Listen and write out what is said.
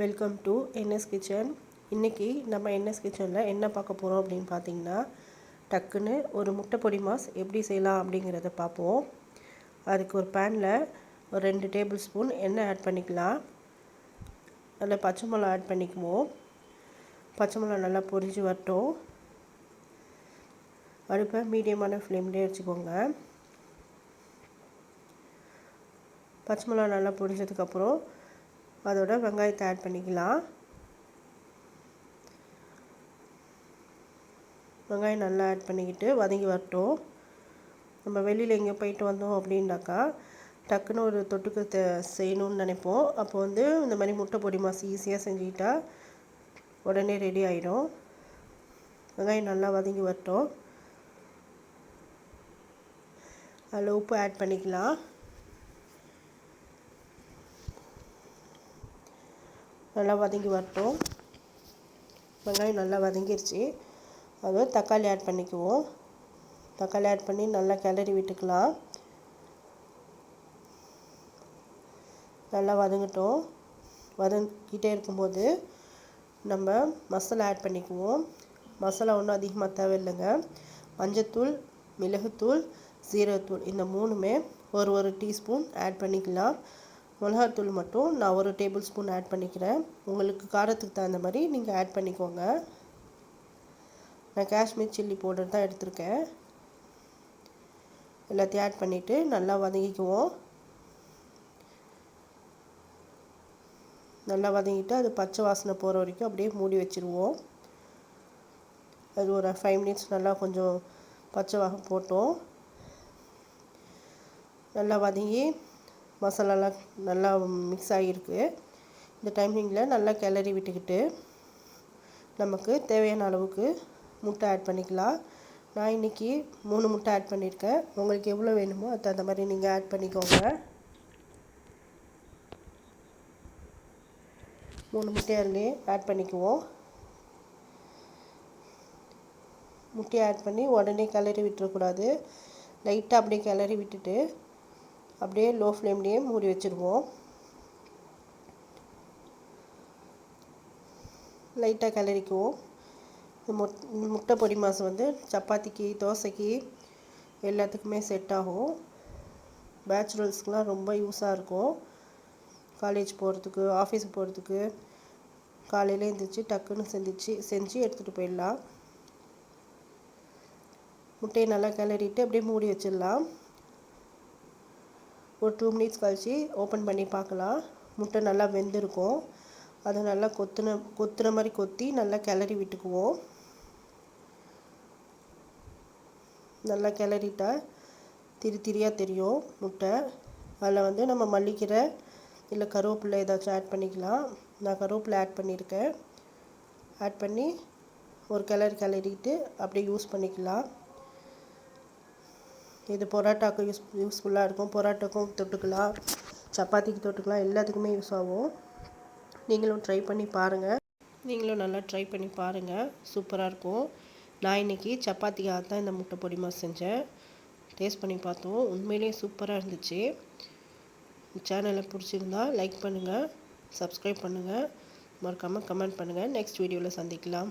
Welcome to NS kitchen இன்றைக்கி நம்ம NS கிச்சனில் என்ன பார்க்க போகிறோம் அப்படின்னு பார்த்தீங்கன்னா டக்குன்னு ஒரு முட்டை பொடி மாஸ் எப்படி செய்யலாம் அப்படிங்கிறத பார்ப்போம். அதுக்கு ஒரு பேனில் ஒரு ரெண்டு டேபிள் ஸ்பூன் எண்ணெய் ஆட் பண்ணிக்கலாம். அதில் பச்சை மிளகா ஆட் பண்ணிக்குவோம். பச்சை மிளகா நல்லா பொரிஞ்சு வரட்டும். அடுப்பை மீடியமான ஃப்ளேம்லேயே வச்சுக்கோங்க. பச்சை மிளகா நல்லா பொரிஞ்சதுக்கப்புறம் அதோட வெங்காயத்தை ஆட் பண்ணிக்கலாம். வெங்காயம் நல்லா ஆட் பண்ணிக்கிட்டு வதங்கி வரட்டும். நம்ம வெளியில் எங்கே போயிட்டு வந்தோம் அப்படின்னாக்கா டக்குன்னு ஒரு தொட்டுக்கு செய்யணும்னு நினைப்போம். அப்போ வந்து இந்த மாதிரி முட்டை பொடி மாசு ஈஸியாக செஞ்சுக்கிட்டா உடனே ரெடி ஆகிடும் வெங்காயம் நல்லா வதங்கி வரட்டும். அதில் உப்பு ஆட் பண்ணிக்கலாம். நல்லா வதங்கி வரட்டும். வெங்காயம் நல்லா வதங்கிருச்சு. அது தக்காளி ஆட் பண்ணிக்குவோம். தக்காளி ஆட் பண்ணி நல்லா கிளறி விட்டுக்கலாம். நல்லா வதங்கட்டும். வதங்கிட்டே இருக்கும்போது நம்ம மசாலா ஆட் பண்ணிக்குவோம். மசாலா ஒன்றும் அதிகமாக தேவையில்லைங்க. மஞ்சத்தூள் மிளகுத்தூள் சீரகத்தூள் இந்த மூணுமே ஒரு ஒரு டீஸ்பூன் ஆட் பண்ணிக்கலாம். மிளகாத்தூள் மட்டும் நான் ஒரு டேபிள் ஸ்பூன் ஆட் பண்ணிக்கிறேன். உங்களுக்கு காரத்துக்கு தகுந்த மாதிரி நீங்கள் ஆட் பண்ணிக்கோங்க. நான் காஷ்மீர் சில்லி பவுடர் தான் எடுத்திருக்கேன். எல்லாத்தையும் ஆட் பண்ணிவிட்டு நல்லா வதங்கிக்குவோம். நல்லா வதங்கிட்டு அது பச்சை வாசனை போகிற வரைக்கும் அப்படியே மூடி வச்சுருவோம். அது ஒரு ஃபைவ் மினிட்ஸ் நல்லா கொஞ்சம் பச்சை வாக போட்டோம். நல்லா வதங்கி மசாலாலாம் நல்லா மிக்ஸ் ஆகிருக்கு இந்த டைமிங்கில் நல்லா கிளறி விட்டுக்கிட்டு நமக்கு தேவையான அளவுக்கு முட்டை ஆட் பண்ணிக்கலாம். நான் இன்றைக்கி மூணு முட்டை ஆட் பண்ணியிருக்கேன். உங்களுக்கு எவ்வளோ வேணுமோ அது தகுந்த மாதிரி நீங்கள் ஆட் பண்ணிக்கோங்க. மூணு முட்டையாலே ஆட் பண்ணிக்குவோம். முட்டையை ஆட் பண்ணி உடனே கிளறி விட்டுறக்கூடாது. லைட்டாக அப்படியே கிளறி விட்டுட்டு அப்படியே லோ ஃப்ளேம்லேயே மூடி வச்சுருவோம். லைட்டாக கிளறிக்குவோம். முட் முட்டை பொடி மாதம் வந்து சப்பாத்திக்கு தோசைக்கு எல்லாத்துக்குமே செட் ஆகும். பேச்சுலர்ஸ்க்கெலாம் ரொம்ப யூஸாக இருக்கும். காலேஜ் போகிறதுக்கு ஆஃபீஸ் போகிறதுக்கு காலையில் எழுந்திரிச்சு டக்குன்னு செஞ்சிச்சு செஞ்சு எடுத்துகிட்டு போயிடலாம். முட்டையை நல்லா கிளறிட்டு அப்படியே மூடி வச்சிடலாம். ஒரு டூ மினிட்ஸ் கழித்து ஓப்பன் பண்ணி பார்க்கலாம். முட்டை நல்லா வெந்திருக்கும். அதை நல்லா கொத்துன கொத்துன மாதிரி கொத்தி நல்லா கிளறி விட்டுக்குவோம். நல்லா கிளறிட்டா திரி திரியாக தெரியும் முட்டை. அதில் வந்து நம்ம மல்லிக்கீரை இல்லை கருவேப்பிலை ஏதாச்சும் ஆட் பண்ணிக்கலாம். நான் கருவேப்பிலை ஆட் பண்ணியிருக்கேன். ஆட் பண்ணி ஒரு கிளறி கிளறிட்டு அப்படியே யூஸ் பண்ணிக்கலாம். இது பொரோட்டாக்கு யூஸ் யூஸ்ஃபுல்லாக இருக்கும். பொரோட்டாக்கும் தொட்டுக்கலாம். சப்பாத்திக்கு தொட்டுக்கலாம். எல்லாத்துக்குமே யூஸ் ஆகும். நீங்களும் ட்ரை பண்ணி பாருங்கள் நீங்களும் நல்லா ட்ரை பண்ணி பாருங்கள் சூப்பராக இருக்கும். நான் இன்றைக்கி சப்பாத்திக்காக தான் இந்த முட்டை பொடிமா செஞ்சேன். டேஸ்ட் பண்ணி பார்த்தோம். உண்மையிலேயே சூப்பராக இருந்துச்சு. சேனலை பிடிச்சிருந்தா லைக் பண்ணுங்கள் சப்ஸ்கிரைப் பண்ணுங்கள் மறக்காமல் கமெண்ட் பண்ணுங்கள் நெக்ஸ்ட் வீடியோவில் சந்திக்கலாம்.